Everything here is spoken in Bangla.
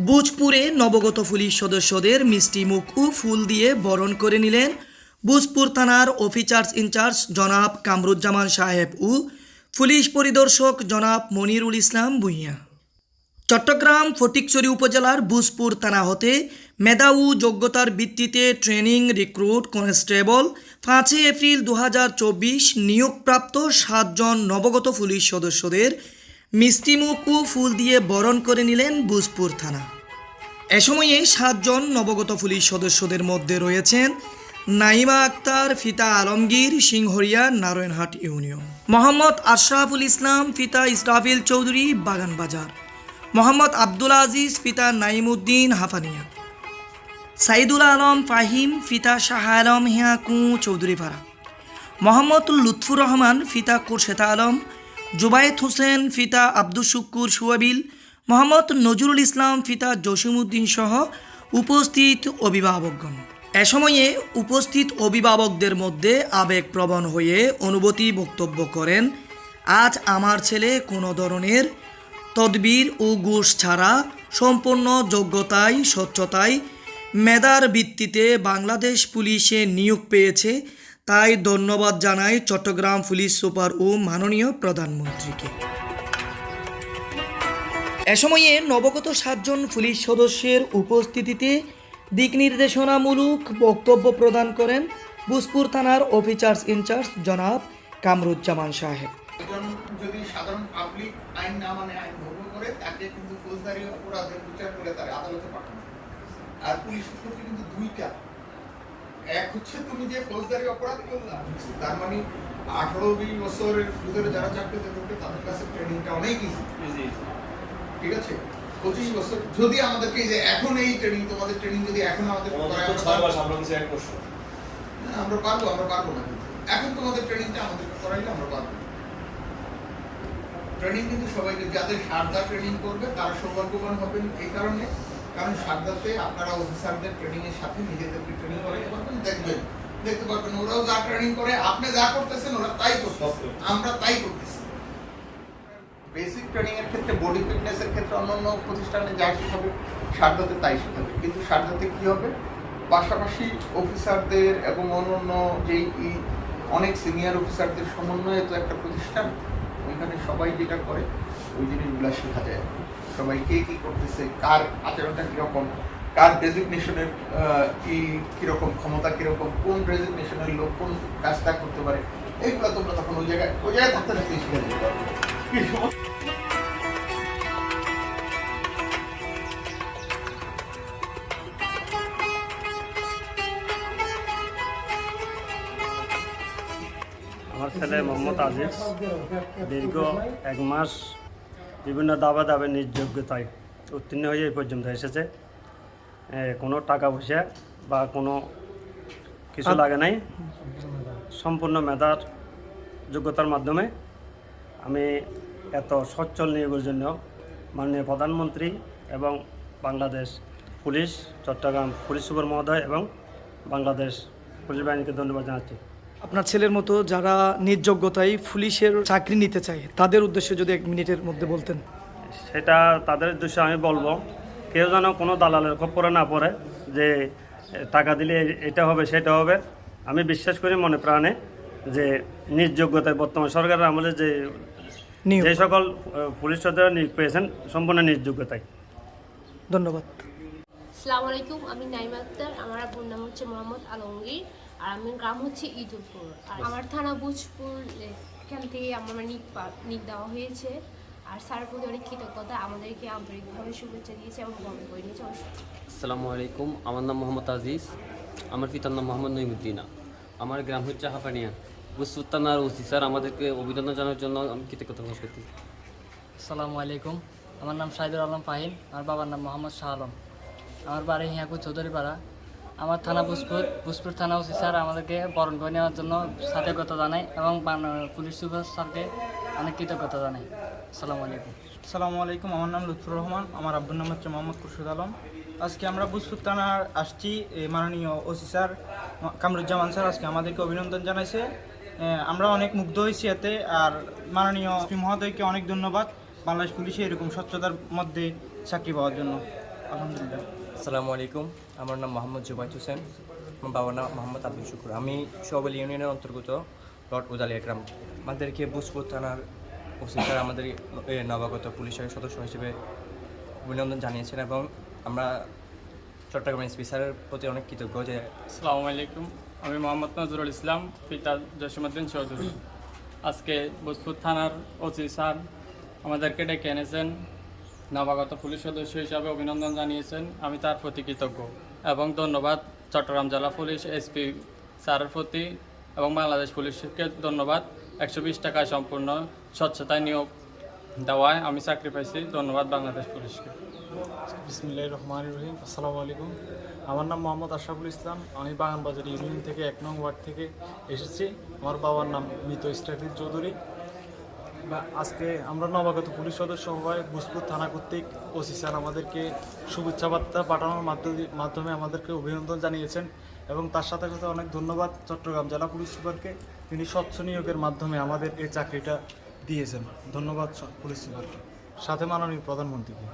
বুজপুরে নবগত পুলিশ সদস্যদের মিষ্টি মুখ ও ফুল দিয়ে বরণ করে নিলেন বুজপুর থানার অফিসার্স ইনচার্জ জনাব কামরুজ্জামান সাহেব ও পুলিশ পরিদর্শক জনাব মনিরুল ইসলাম ভুঁইয়া। চট্টগ্রাম ফটিকছড়ি উপজেলার বুজপুর থানা হতে মেধা যোগ্যতার ভিত্তিতে ট্রেনিং রিক্রুট কনস্টেবল পাঁচই এপ্রিল দু হাজার চব্বিশ নিয়োগপ্রাপ্ত সাতজন নবগত পুলিশ সদস্যদের মিষ্টিমুখ ফুল দিয়ে বরণ করে নিলেন বুজপুর থানা। এ সময়ে সাতজন নবগত পুলিশ সদস্যদের মধ্যে রয়েছেন নাইমা আক্তার, ফিতা আলমগীর, সিংহরিয়া, নারায়ণহাট ইউনিয়ন। মোহাম্মদ আশরাফুল ইসলাম, ফিতা ইসরাফিল চৌধুরী বাগানবাজার মোহাম্মদ আব্দুল আজিজ, ফিতা নাইমুদ্দিন হাফানিয়া। সাইদুল আলম ফাহিম, ফিতা শাহ আলম হিয়া হিয়াকু চৌধুরীপাড়া মোহাম্মদ লুৎফুর রহমান, ফিতা কোরশেতা আলম জুবায়েত হোসেন, ফিতা আব্দুল শুক্কুর সুয়াবিল, মোহাম্মদ নজরুল ইসলাম, ফিতা জসিমউদ্দিন সহ উপস্থিত অভিভাবকগণ। এ সময়ে উপস্থিত অভিভাবকদের মধ্যে আবেগপ্রবণ হয়ে অনুভূতি বক্তব্য করেন, আজ আমার ছেলে কোনো ধরনের তদবির ও ঘুষ ছাড়া সম্পূর্ণ যোগ্যতায় স্বচ্ছতায় মেধার ভিত্তিতে বাংলাদেশ পুলিশে নিয়োগ পেয়েছে তাই ধন্যবাদ জানাই চট্টগ্রাম পুলিশ সুপার ও মাননীয় প্রধানমন্ত্রীকে। এ সময়ে নবগত সাতজন পুলিশ সদস্যের উপস্থিতিতে দিক নির্দেশনামূলক বক্তব্য প্রদান করেন বুসপুর থানার অফিসার্স ইনচার্জ জনাব কামরুজ্জামান সাহেব। যদি সাধারণ পাবলিক আইন না মানে আইন ভঙ্গ করে, তাকে কিন্তু ফৌজদারি অপরাধের বিচার করে আদালতে পাঠানো আর পুলিশ কিন্তু দুইটা এক হচ্ছে তুমি যে ফৌজদারি অপরাধ করলা তার মানে আঠারো বিশ বছরের ভিতরে যারা চাকরিতে ঢুকে তাদের কাছে ট্রেনিংটা অনেক ইজি ঠিক আছে? পঁচিশ বছর যদি আমাদেরকে যে এখন এই ট্রেনিং তোমাদের ট্রেনিং যদি এখন আমাদের আমরা পারব আমরা পারব না। এখন তোমাদের ট্রেনিংটা আমাদের করাইলে আমরা পারব। ট্রেনিং কিন্তু সবাইকে যাদের সারদা ট্রেনিং করবে তারা সৌভাগ্যবান হবেন এই কারণে। কারণ সারদাতে আপনারা অফিসারদের ট্রেনিং এর সাথে নিজেদেরকে ট্রেনিং করাইতে পারবেন দেখবেন। দেখতে পারবেন ওরাও যা ট্রেনিং করে আপনি যা করতেছেন ওরা তাই করতেছে। আমরা তাই করতেছি। বেসিক ট্রেনিং এর ক্ষেত্রে বডি ফিটনেস এর ক্ষেত্রে অন্যান্য প্রতিষ্ঠানে যা শেখাবে সারদাতে তাই শেখাবে। কিন্তু সারদাতে কি হবে? পাশাপাশি অফিসারদের এবং অন্যান্য যেই অনেক সিনিয়র অফিসারদের সমন্বয়ে তো একটা প্রতিষ্ঠান ওইখানে সবাই যেটা করে ওই জিনিসগুলো শেখা যায়। সবাই কে কি করতেছে, কার আচরণটা কীরকম, কার ডেজিগনেশনের কি কীরকম, ক্ষমতা কীরকম, কোন ডেজিগনেশনের লোক, কোন কাজটা করতে পারে এইগুলো তোমরা তখন ওই জায়গায় ওই জায়গায় থাকতে থাকতে শিখে যেতে আমার ছেলে মোহাম্মদ আজিজ, দীর্ঘ এক মাস বিভিন্ন দাবা দাবে নিজ যোগ্যতায় উত্তীর্ণ হয়ে এই পর্যন্ত এসেছে। কোনো টাকা পয়সা বা কোনো কিছু লাগে নাই। সম্পূর্ণ মেধার যোগ্যতার মাধ্যমে আমি এত সচ্ছল নিয়োগের জন্য মাননীয় প্রধানমন্ত্রী এবং Bangladesh police Chattogram police super মহোদয় এবং বাংলাদেশ পুলিশ বাহিনীকে ধন্যবাদ জানাচ্ছি। আপনার ছেলের মতো যারা নির্যোগ্যতায় পুলিশের চাকরি নিতে চায় তাদের উদ্দেশ্যে যদি এক মিনিটের মধ্যে বলতেন। সেটা তাদের উদ্দেশ্যে আমি বলব কেউ যেন কোনো দালালের খপ্পরে না পড়ে যে টাকা দিলে এটা হবে সেটা হবে। আমি বিশ্বাস করি মনে প্রাণে যে নির্যোগ্যতায় বর্তমান সরকারের আমলে যে যে সকল পুলিশ সদস্যরা নিয়োগ পেয়েছেন সম্পূর্ণ নির্যোগ্যতায়। ধন্যবাদ। আসসালামু আলাইকুম আমি নাইমা আক্তার আমার আব্বুর নাম হচ্ছে মোহাম্মদ আলমগীর। আর আমার গ্রাম হচ্ছে ইদুলপুর আর আমার থানা বুজপুর এখান থেকে আমার নিক নিক দেওয়া হয়েছে। আর স্যার প্রতি অনেক কৃতজ্ঞতা আমাদেরকে আন্তরিকভাবে শুভেচ্ছা দিয়েছে এবং গর্ব করে নিয়েছে আসসালামু আলাইকুম আমার নাম মোহাম্মদ আজিজ। আমার পিতার নাম মোহাম্মদ নইমুদ্দিনা আমার গ্রাম হচ্ছে হাফানিয়া বুসুত্তানার ওসি স্যার আমাদেরকে অভিনন্দন জানার জন্য আমি কৃতজ্ঞতা প্রকাশ করতেছি। আসসালামু আলাইকুম আমার নাম সাইদুল আলম ফাহিম আমার বাবার নাম মোহাম্মদ শাহ আলম। আমার বাড়ি হিয়াকুর চৌধুরীপাড়া। আমার থানা পুষ্পুর পুষ্পুর থানা ওসি স্যার আমাদেরকে বরণ করে নেওয়ার জন্য সাথেকতা জানাই এবং পুলিশ সুপার স্যারকে অনেক কৃতজ্ঞতা জানাই আসসালামু আলাইকুম। আসসালামু আলাইকুম আমার নাম লুৎফুর রহমান আমার আব্বুর নাম হচ্ছে মোহাম্মদ খুরশুদ আলম। আজকে আমরা বুজপুর থানার আসছি মাননীয় ওসি স্যার কামরুজ্জামান স্যার আজকে আমাদেরকে অভিনন্দন জানাইছে। আমরা অনেক মুগ্ধ হয়েছি এতে আর মাননীয় শ্রী মহোদয়কে অনেক ধন্যবাদ। বাংলাদেশ পুলিশে এরকম স্বচ্ছতার মধ্যে চাকরি পাওয়ার জন্য। আলহামদুলিল্লাহ। আসসালামু আলাইকুম। আমার নাম মোহাম্মদ জুবাইদ হোসেন। আমার বাবার নাম মোহাম্মদ আব্দুল শুকুর। আমি সবল ইউনিয়নের অন্তর্গত লর্ড উজালিয়া গ্রাম। আমাদেরকে বুসপুর থানার ওসি স্যার আমাদের নবাগত পুলিশের সদস্য হিসেবে অভিনন্দন জানিয়েছেন এবং আমরা চট্টগ্রাম এসপি স্যারের প্রতি অনেক কৃতজ্ঞ যে আসসালামু আলাইকুম। আমি মোহাম্মদ নজরুল ইসলাম পিতা জসিমুদ্দিন চৌধুরী। আজকে ভোজপুর থানার ওসি স্যার আমাদেরকে ডেকে এনেছেন। নবাগত পুলিশ সদস্য হিসাবে অভিনন্দন জানিয়েছেন। আমি তার প্রতি কৃতজ্ঞ। এবং ধন্যবাদ চট্টগ্রাম জেলা পুলিশ এসপি স্যারের প্রতি এবং বাংলাদেশ পুলিশকে ধন্যবাদ। একশো বিশ টাকায় সম্পূর্ণ স্বচ্ছতায় নিয়োগ দেওয়ায় আমি চাকরি পাইছি। ধন্যবাদ বাংলাদেশ পুলিশকে। বিসমিল্লাহ রহমান রহিম। আসসালামু আলাইকুম। আমার নাম মোহাম্মদ আশরাফুল ইসলাম। আমি বাগানবাজার ইউনিয়ন থেকে এক নং ওয়ার্ড থেকে এসেছি। আমার বাবার নাম মৃত ইস্টাফিদ চৌধুরী। আজকে আমরা নবাগত পুলিশ সদস্য হওয়ায় ভোজপুর থানা কর্তৃক ওসি স্যার আমাদেরকে শুভেচ্ছা বার্তা পাঠানোর মাধ্যমে আমাদেরকে অভিনন্দন জানিয়েছেন এবং তার সাথে সাথে অনেক ধন্যবাদ চট্টগ্রাম জেলা পুলিশ সুপারকে। তিনি স্বচ্ছ নিয়োগের মাধ্যমে আমাদের এই চাকরিটা দিয়েছেন। ধন্যবাদ পুলিশ সুপারকে। সাথে মাননীয় প্রধানমন্ত্রীকে।